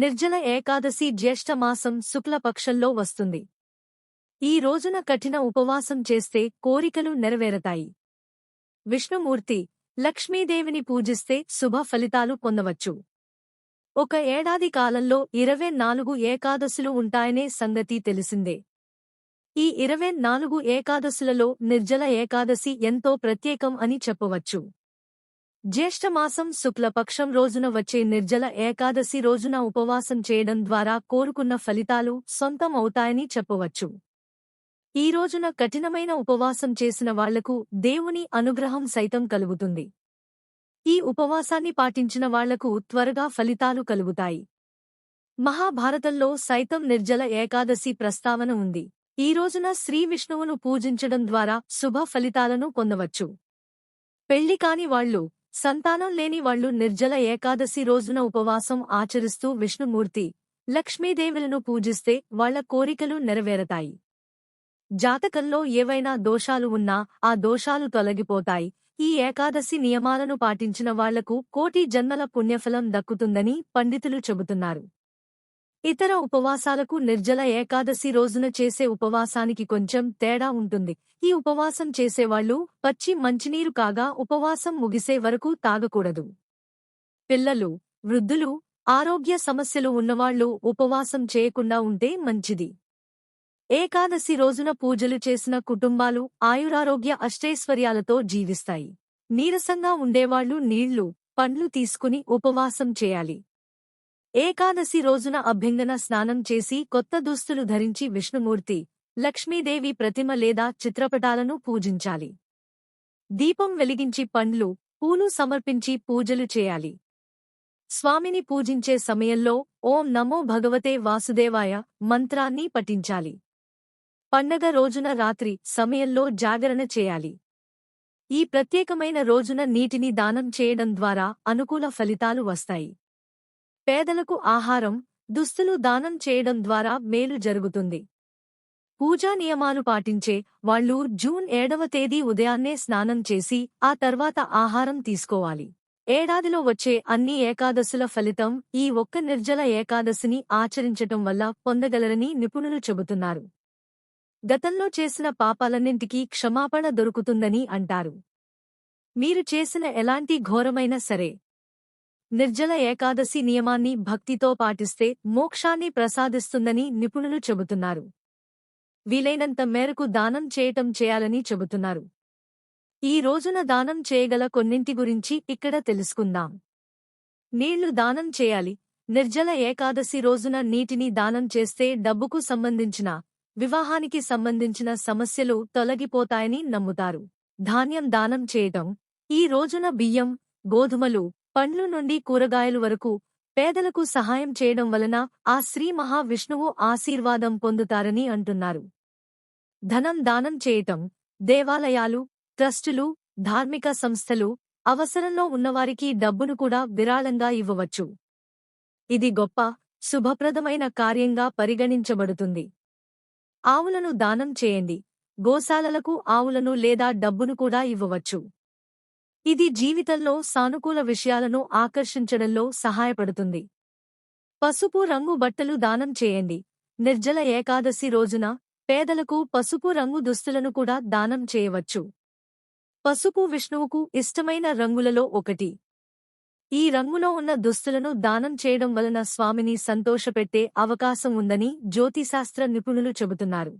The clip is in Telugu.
నిర్జల ఏకాదశి జ్యేష్ఠమాసం శుక్లపక్షంలో వస్తుంది. ఈ రోజున కఠిన ఉపవాసం చేస్తే కోరికలు నెరవేరతాయి. విష్ణుమూర్తి లక్ష్మీదేవిని పూజిస్తే శుభ ఫలితాలు పొందవచ్చు. ఒక ఏడాది కాలంలో ఇరవై నాలుగు ఏకాదశులు ఉంటాయనే సంగతి తెలిసిందే. ఈ ఇరవై నాలుగు ఏకాదశులలో నిర్జల ఏకాదశి ఎంతో ప్రత్యేకం అని చెప్పవచ్చు. జ్యేష్ఠమాసం శుక్లపక్షం రోజున వచ్చే నిర్జల ఏకాదశి రోజున ఉపవాసం చేయడం ద్వారా కోరుకున్న ఫలితాలు సొంతం అవుతాయని చెప్పవచ్చు. ఈ రోజున కఠినమైన ఉపవాసం చేసిన వాళ్ళకు దేవుని అనుగ్రహం సైతం కలుగుతుంది. ఈ ఉపవాసాన్ని పాటించిన వాళ్ళకు త్వరగా ఫలితాలు కలుగుతాయి. మహాభారతంలో సైతం నిర్జల ఏకాదశి ప్రస్తావన ఉంది. ఈ రోజున శ్రీ విష్ణువును పూజించడం ద్వారా శుభ ఫలితాలను పొందవచ్చు. పెళ్ళి కాని వాళ్ళు సంతానం లేని వాళ్ళు నిర్జల ఏకాదశి రోజున ఉపవాసం ఆచరిస్తూ విష్ణుమూర్తి లక్ష్మీదేవులను పూజిస్తే వాళ్ళ కోరికలు నెరవేరతాయి. జాతకంలో ఏవైనా దోషాలు ఉన్నా ఆ దోషాలు తొలగిపోతాయి. ఈ ఏకాదశి నియమాలను పాటించిన వాళ్ళకు కోటి జన్మల పుణ్యఫలం దక్కుతుందని పండితులు చెబుతున్నారు. ఇతర ఉపవాసాలకు నిర్జల ఏకాదశి రోజున చేసే ఉపవాసానికి కొంచెం తేడా ఉంటుంది. ఈ ఉపవాసం చేసేవాళ్ళు పచ్చి మంచినీరు కాగా ఉపవాసం ముగిసే వరకు తాగకూడదు. పిల్లలు వృద్ధులు ఆరోగ్య సమస్యలు ఉన్నవాళ్ళు ఉపవాసం చేయకుండా ఉంటే మంచిది. ఏకాదశి రోజున పూజలు చేసిన కుటుంబాలు ఆయురారోగ్య అష్టైశ్వర్యాలతో జీవిస్తాయి. నీరసంగా ఉండేవాళ్ళు నీళ్ళు పండ్లు తీసుకుని ఉపవాసం చేయాలి. ఏకాదశి రోజున అభ్యంగన స్నానం చేసి కొత్త దుస్తులు ధరించి విష్ణుమూర్తి లక్ష్మీదేవి ప్రతిమ లేదా చిత్రపటాలను పూజించాలి. దీపం వెలిగించి పండ్లు పూలు సమర్పించి పూజలు చేయాలి. స్వామిని పూజించే సమయంలో ఓం నమో భగవతే వాసుదేవాయ మంత్రాన్ని పఠించాలి. పండగ రోజున రాత్రి సమయంలో జాగరణ చేయాలి. ఈ ప్రత్యేకమైన రోజున నీటిని దానం చేయడం ద్వారా అనుకూల ఫలితాలు వస్తాయి. పేదలకు ఆహారం దుస్తులు దానం చేయడం ద్వారా మేలు జరుగుతుంది. పూజా నియమాలు పాటించే వాళ్ళు జూన్ ఏడవ తేదీ ఉదయాన్నే స్నానం చేసి ఆ తర్వాత ఆహారం తీసుకోవాలి. ఏడాదిలో వచ్చే అన్ని ఏకాదశుల ఫలితం ఈ ఒక్క నిర్జల ఏకాదశిని ఆచరించటం వల్ల పొందగలరని నిపుణులు చెబుతున్నారు. గతంలో చేసిన పాపాలన్నింటికీ క్షమాపణ దొరుకుతుందని అంటారు. మీరు చేసిన ఎలాంటి ఘోరమైన సరే. నిర్జల ఏకాదశి నియమాన్ని భక్తితో పాటిస్తే మోక్షాన్ని ప్రసాదిస్తుందని నిపుణులు చెబుతున్నారు. వీలైనంత మేరకు దానం చేయటం చేయాలని చెబుతున్నారు. ఈ రోజున దానం చేయగల కొన్నింటి గురించి ఇక్కడ తెలుసుకుందాం. నీళ్ళు దానం చేయాలి. నిర్జల ఏకాదశి రోజున నీటిని దానం చేస్తే డబ్బుకు సంబంధించిన వివాహానికి సంబంధించిన సమస్యలు తొలగిపోతాయని నమ్ముతారు. ధాన్యం దానం చేయటం. ఈ రోజున బియ్యం గోధుమలు పండ్లు నుండి కూరగాయలు వరకు పేదలకు సహాయం చేయడం వలన ఆ శ్రీ మహావిష్ణువు ఆశీర్వాదం పొందుతారని అంటున్నారు. ధనం దానం చేయటం దేవాలయాలు ట్రస్టులు ధార్మిక సంస్థలు అవసరంలో ఉన్నవారికి డబ్బును కూడా విరాళంగా ఇవ్వవచ్చు. ఇది గొప్ప శుభప్రదమైన కార్యంగా పరిగణించబడుతుంది. ఆవులను దానం చేయండి. గోశాలలకు ఆవులను లేదా డబ్బును కూడా ఇవ్వవచ్చు. ఇది జీవితంలో సానుకూల విషయాలను ఆకర్షించడంలో సహాయపడుతుంది. పసుపు రంగు బట్టలు దానం చేయండి. నిర్జల ఏకాదశి రోజున పేదలకు పసుపు రంగు దుస్తులను కూడా దానం చేయవచ్చు. పసుపు విష్ణువుకు ఇష్టమైన రంగులలో ఒకటి. ఈ రంగులో ఉన్న దుస్తులను దానం చేయడం వలన స్వామిని సంతోషపెట్టే అవకాశం ఉందని జ్యోతిశాస్త్ర నిపుణులు చెబుతున్నారు.